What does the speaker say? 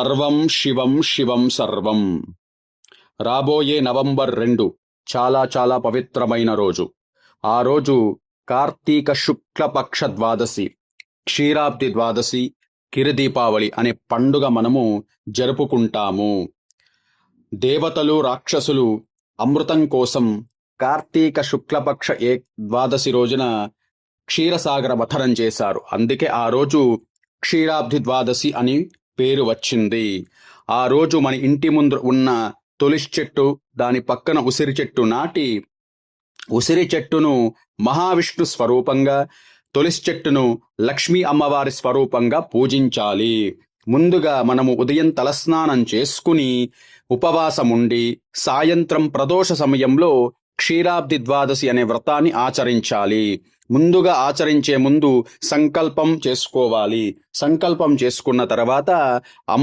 సర్వం శివం శివం సర్వం. రాబోయే నవంబర్ రెండు చాలా చాలా పవిత్రమైన రోజు. ఆ రోజు కార్తీక శుక్లపక్ష ద్వాదశి క్షీరాబ్ది ద్వాదశి కిరదీపావళి అనే పండుగ మనము జరుపుకుంటాము. దేవతలు రాక్షసులు అమృతం కోసం కార్తీక శుక్లపక్ష ఏ ద్వాదశి రోజున క్షీరసాగర మథనం చేశారు. అందుకే ఆ రోజు క్షీరాబ్ది ద్వాదశి అని పేరు వచ్చింది. ఆ రోజు మన ఇంటి ముందు ఉన్న తొలిసి చెట్టు దాని పక్కన ఉసిరి చెట్టు నాటి ఉసిరి చెట్టును మహావిష్ణు స్వరూపంగా తులసి చెట్టును లక్ష్మీ అమ్మవారి స్వరూపంగా పూజించాలి. ముందుగా మనము ఉదయం తలస్నానం చేసుకుని ఉపవాసం ఉండి సాయంత్రం ప్రదోష సమయంలో క్షీరాబ్ది ద్వాదశి అనే వ్రతాన్ని ఆచరించాలి. ముందుగా ఆచరించే ముందు సంకల్పం చేసుకోవాలి. సంకల్పం చేసుకున్న తర్వాత అమ్మ